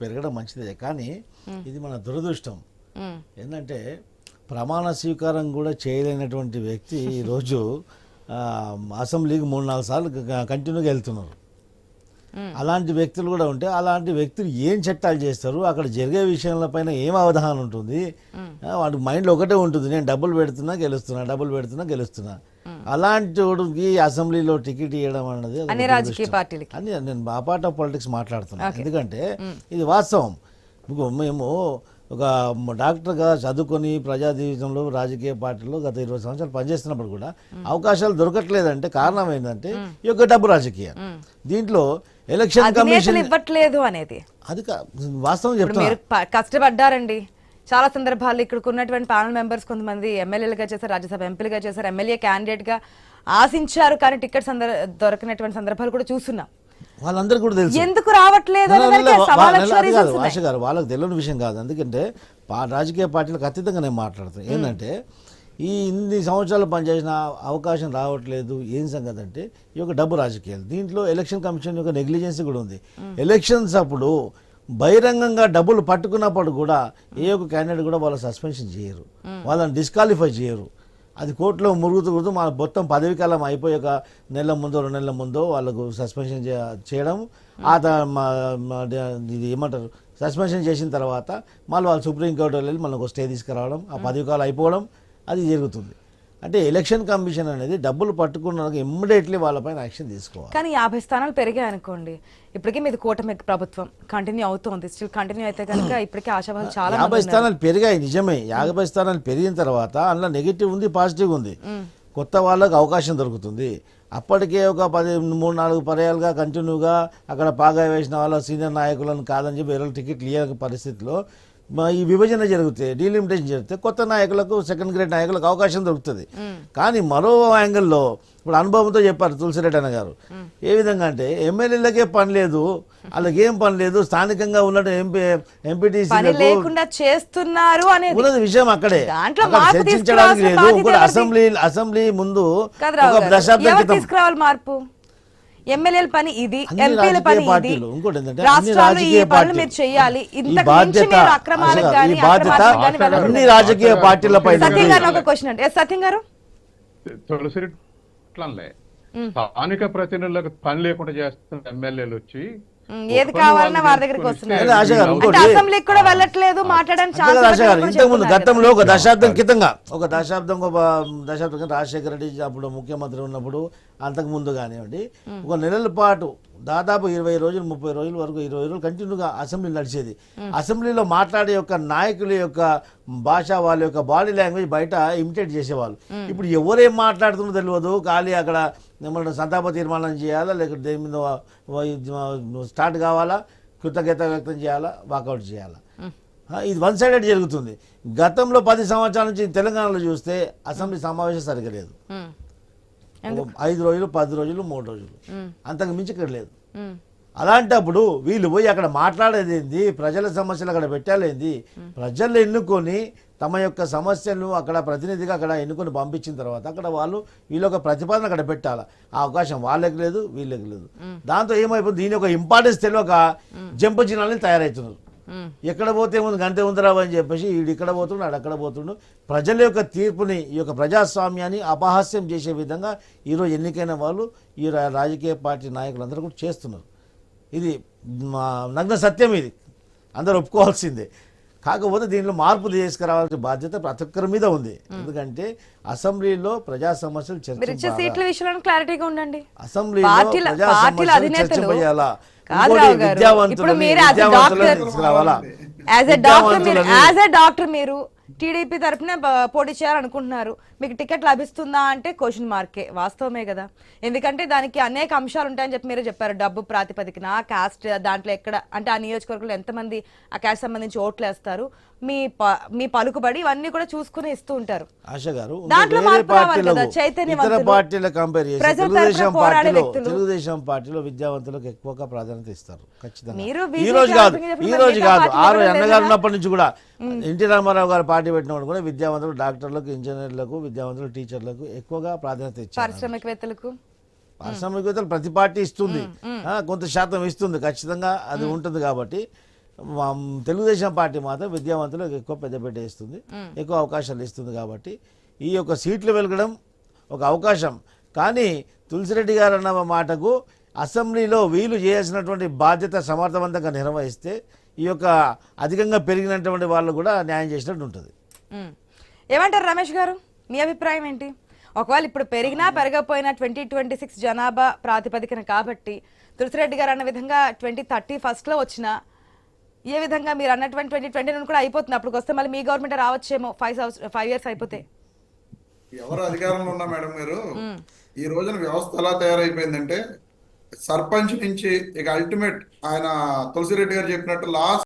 పెరగడం మంచిదే కానీ ఇది మన దురదృష్టం. ఏంటంటే ప్రమాణ స్వీకారం కూడా చేయలేనటువంటి వ్యక్తి ఈరోజు అసెంబ్లీకి మూడు నాలుగు సార్లు కంటిన్యూగా వెళ్తున్నారు. అలాంటి వ్యక్తులు కూడా ఉంటే అలాంటి వ్యక్తులు ఏం చట్టాలు చేస్తారు? అక్కడ జరిగే విషయాల పైన ఏం అవగాహన ఉంటుంది? వాడి మైండ్లో ఒకటే ఉంటుంది. నేను డబ్బులు పెడుతున్నా గెలుస్తున్నా డబ్బులు పెడుతున్నా గెలుస్తున్నా. అలాంటి అసెంబ్లీలో టికెట్ ఇవ్వడం అన్నది అన్ని రాజకీయ. పార్టీలకి. అని నేను ఆ పార్ట్ ఆఫ్ పాలిటిక్స్ మాట్లాడుతున్నాను ఎందుకంటే ఇది వాస్తవం. మేము ఒక డాక్టర్గా చదువుకొని ప్రజా జీవితంలో రాజకీయ పార్టీలో గత ఇరవై సంవత్సరాలు పనిచేస్తున్నప్పుడు కూడా అవకాశాలు దొరకట్లేదంటే కారణం ఏంటంటే ఈ యొక్క డబ్బు రాజకీయం దీంట్లో ఎలక్షన్ కమిషన్ ఇవ్వట్లేదు అనేది. అది వాస్తవం ఇప్పుడు చెప్తున్నా. మీరు ప- కష్టపడ్డారండి. చాలా సందర్భాల్లో ఇక్కడ ఉన్నటువంటి ప్యానల్ మెంబర్స్ కొంతమంది ఎమ్మెల్యేలుగా చేశారు రాజ్యసభ ఎంపీలుగా చేశారు ఎమ్మెల్యే క్యాండిడేట్గా ఆశించారు కానీ టికెట్ సందర్ దొరకనటువంటి సందర్భాలు కూడా చూస్తున్నాం. వాళ్ళందరికీ కూడా తెలుసు. ఎందుకు రావట్లేదు కాదు. ఆశ గారు వాళ్ళకి తెలియని విషయం కాదు. ఎందుకంటే రాజకీయ పార్టీలకు అతీతంగా నేను మాట్లాడుతాను ఏంటంటే ఈ ఇన్ని సంవత్సరాలు పనిచేసిన అవకాశం రావట్లేదు. ఏం సంగతి అంటే ఈ యొక్క డబ్బు రాజకీయాలు. దీంట్లో ఎలక్షన్ కమిషన్ యొక్క నెగ్లిజెన్సీ కూడా ఉంది. ఎలక్షన్స్ అప్పుడు బహిరంగంగా డబ్బులు పట్టుకున్నప్పుడు కూడా ఏ ఒక్క క్యాండిడేట్ కూడా వాళ్ళ సస్పెన్షన్ చేయరు. వాళ్ళని డిస్క్వాలిఫై చేయరు. అది కోర్టులో మురుగుతూ మన మొత్తం పదవి కాలం అయిపోయి ఒక నెల ముందో రెండు నెలల ముందో వాళ్ళకు సస్పెన్షన్ చేయడం. ఆ త- మా- ఇది ఏమంటారు? సస్పెన్షన్ చేసిన తర్వాత మళ్ళీ వాళ్ళు సుప్రీంకోర్టు వెళ్ళి మళ్ళీ ఒక స్టే తీసుకురావడం ఆ పదవి కాలం అయిపోవడం అది జరుగుతుంది. అంటే ఎలక్షన్ కమిషన్ అనేది డబ్బులు పట్టుకున్న ఇమ్మీడియట్లీ వాళ్ళపైన యాక్షన్ తీసుకోవాలి. కానీ యాభై స్థానాలు పెరిగాయి అనుకోండి. ఇప్పటికే మీది కూటమి ప్రభుత్వం కంటిన్యూ అవుతోంది. స్టిల్ కంటిన్యూ అయితే కనుక ఇప్పటికే ఆశావాహులు చాలా యాభై. స్థానాలు పెరిగాయి నిజమే. యాభై స్థానాలు పెరిగిన తర్వాత అందులో నెగిటివ్ ఉంది పాజిటివ్ ఉంది. కొత్త వాళ్ళకు అవకాశం దొరుకుతుంది. అప్పటికే ఒక పది మూడు నాలుగు పర్యాలుగా కంటిన్యూగా అక్కడ పాగా వేసిన వాళ్ళ సీనియర్ నాయకులను కాదని చెప్పి వేరే టికెట్లు ఇయ్యని పరిస్థితిలో ఈ విభజన జరిగితే డీలిమిటేషన్ జరిగితే కొత్త నాయకులకు సెకండ్ గ్రేడ్ నాయకులకు అవకాశం దొరుకుతుంది. కానీ మరో యాంగిల్లో ఇప్పుడు అనుభవంతో చెప్పారు తులసిరెడ్డి అన్న గారు. ఏ విధంగా అంటే ఎమ్మెల్యేలకే పని లేదు వాళ్ళకి ఏం పని లేదు స్థానికంగా ఉన్నట్టు ఎంపీ ఎంపీటీసీ లేకుండా చేస్తున్నారు అనేది. ఉన్నది విషయం అక్కడే. చర్చించడానికి లేదు? అసెంబ్లీ అసెంబ్లీ ముందు ఒక. దశాబ్దం క్రితం. ఎమ్మెల్యేల పని ఇది ఎంపీల పని ఇది. రాష్ట్రాలు ఈ రాజకీయ పనులు పార్టీలు. మీరు చేయాలి అన్ని రాజకీయ పార్టీల సత్యం గారు ఒక క్వశ్చన్ అండి. ఎస్, సత్యం గారు? అట్లనే స్థానిక ప్రతినిధులకు పని లేకుండా చేస్తున్న ఎమ్మెల్యేలు వచ్చి ఏది కావాలన్నా వారి దగ్గరికి వస్తున్నారు. అసెంబ్లీకి కూడా వెళ్ళట్లేదు మాట్లాడడానికి ఇంతకుముందు గతంలో ఒక దశాబ్దం క్రితంగా ఒక దశాబ్దం ఒక దశాబ్దం రాజశేఖర రెడ్డి అప్పుడు ముఖ్యమంత్రి ఉన్నప్పుడు అంతకు ముందు కానివ్వండి ఒక నెలల పాటు దాదాపు ఇరవై రోజులు ముప్పై రోజుల వరకు ఇరవై రోజులు కంటిన్యూగా అసెంబ్లీ నడిచేది. అసెంబ్లీలో మాట్లాడే యొక్క నాయకుల యొక్క భాష వాళ్ళ యొక్క బాడీ లాంగ్వేజ్ బయట ఇమిటేట్ చేసేవాళ్ళు. ఇప్పుడు ఎవరేం మాట్లాడుతుందో తెలియదు. ఖాళీ అక్కడ ఏమన్నా సంతాప తీర్మానం చేయాలా లేకపోతే దేని మీద స్టార్ట్ కావాలా కృతజ్ఞత వ్యక్తం చేయాలా వాకౌట్ చేయాలా? ఇది వన్ సైడెడ్ జరుగుతుంది. గతంలో పది సంవత్సరాల నుంచి తెలంగాణలో చూస్తే అసెంబ్లీ సమావేశం సరిగ్గా లేదు. ఒక ఐదు రోజులు పది రోజులు మూడు రోజులు. అంతకు మించి ఇక్కడ లేదు. అలాంటప్పుడు వీళ్ళు పోయి అక్కడ మాట్లాడేది ఏంది? ప్రజల సమస్యలు అక్కడ పెట్టాలేంది ప్రజలు ఎన్నుకొని తమ యొక్క సమస్యలను అక్కడ ప్రతినిధిగా అక్కడ ఎన్నుకొని పంపించిన తర్వాత అక్కడ వాళ్ళు వీళ్ళ ఒక ప్రతిపాదన అక్కడ పెట్టాలి. ఆ అవకాశం వాళ్ళకి లేదు వీళ్ళకి లేదు. దాంతో ఏమైపోతుంది? దీని యొక్క ఇంపార్టెన్స్ తెలియక జంప జినాలని తయారవుతున్నారు ఎక్కడ పోతే ముందు గంటే ఉందిరావు అని చెప్పేసి వీడు ఇక్కడ పోతుండు ఆడు అక్కడ పోతుండు. ప్రజల యొక్క తీర్పుని ఈ యొక్క ప్రజాస్వామ్యాన్ని అపహాస్యం చేసే విధంగా ఈరోజు ఎన్నికైన వాళ్ళు ఈ రాజకీయ పార్టీ నాయకులందరూ కూడా చేస్తున్నారు. ఇది మా నగ్న సత్యం ఇది. అందరూ ఒప్పుకోవాల్సిందే. కాకపోతే దీనిలో మార్పు తీసుకురావాల్సిన బాధ్యత ప్రతి ఒక్కరి మీద ఉంది ఎందుకంటే అసెంబ్లీలో ప్రజా సమస్యలు మీరు ఇచ్చే చర్చ సీట్ల విషయంలో క్లారిటీగా ఉండండి అసెంబ్లీలో పార్టీల ప్రజా పార్టీల సమస్యలు అధినేతలు చర్చింపజేయాలా? కాదు ఇంకోటి రావు గారు విద్యావంతులని- ఇప్పుడు మీరు యాజ్ ఎ విద్యావంతులని డాక్టర్ తీసుకురావాలా? డాక్టర్ మీరు టీడీపీ తరఫున పోటీ చేయాలనుకుంటున్నారు. మీకు టికెట్ లభిస్తుందా అంటే క్వశ్చన్ మార్కే. వాస్తవమే కదా. ఎందుకంటే దానికి అనేక అంశాలు ఉంటాయని చెప్పి మీరే చెప్పారు. డబ్బు ప్రాతిపదికన కాస్ట్ దాంట్లో ఎక్కడ అంటే ఆ నియోజకవర్గంలో ఎంతమంది ఆ కాస్ట్ సంబంధించి ఓట్లు వేస్తారు మీ మీ పలుకుబడి ఇవన్నీ కూడా చూసుకుని ఇస్తూ ఉంటారు. ఆశ గారు ఇంకా దాంట్లో వేరే మార్పు రావాలి పార్టీలకు, కదా, చైతన్యవంతులు, ఇతర పార్టీల కంపేర్ చేసి తెలుగుదేశం పార్టీలో. తెలుగుదేశం పార్టీలో విద్యావంతులకు ఎక్కువగా ప్రాధాన్యత ఇస్తారు ఖచ్చితంగా. మీరు ఈ రోజు కాదు ఈ రోజు కాదు ఆరు ఎవరు అన్నగారు? ఉన్నప్పటి నుంచి కూడా ఎన్టీ రామారావు గారు పార్టీ పెట్టినప్పుడు కూడా విద్యావంతులు డాక్టర్లకు ఇంజనీర్లకు విద్యావంతులు టీచర్లకు ఎక్కువగా ప్రాధాన్యత ఇచ్చారు. పారిశ్రామికవేత్తలకు? పారిశ్రామికవేత్తలు ప్రతి పార్టీ ఇస్తుంది. ఆ, కొంత శాతం ఇస్తుంది ఖచ్చితంగా అది ఉంటుంది కాబట్టి తెలుగుదేశం పార్టీ మాత్రం విద్యావంతులకు ఎక్కువ పెద్దపీట ఇస్తుంది. ఎక్కువ అవకాశాలు ఇస్తుంది కాబట్టి ఈ యొక్క సీట్లు వెలగడం ఒక అవకాశం. కానీ తులసిరెడ్డి గారు అన్న మాటకు అసెంబ్లీలో వీలు చేయాల్సినటువంటి బాధ్యత సమర్థవంతంగా నిర్వహిస్తే ఈ యొక్క అధికంగా పెరిగినటువంటి వాళ్ళు కూడా న్యాయం చేసినట్టు ఉంటుంది. ఏమంటారు రమేష్ గారు? మీ అభిప్రాయం ఏంటి? ఒకవేళ ఇప్పుడు పెరిగినా పెరగకపోయినా ట్వంటీ ట్వంటీ సిక్స్ జనాభా ప్రాతిపదికన కాబట్టి తులసిరెడ్డి గారు అన్న విధంగా ట్వంటీ థర్టీ ఫస్ట్లో వచ్చిన ఏ విధంగా మీరు అన్నటువంటి ట్వంటీ ట్వంటీ కూడా అయిపోతుంది. అప్పుడు వస్తే మళ్ళీ మీ గవర్నమెంట్ రావచ్చేమో ఫైవ్ ఫైవ్ ఇయర్స్ అయిపోతే. ఎవరు అధికారంలో ఉన్నా మేడం గారు ఈ రోజున వ్యవస్థ ఎలా తయారైపోయిందంటే సర్పంచ్ నుంచి ఇక అల్టిమేట్ ఆయన తులసిరెడ్డి గారు చెప్పినట్టు లాస్ట్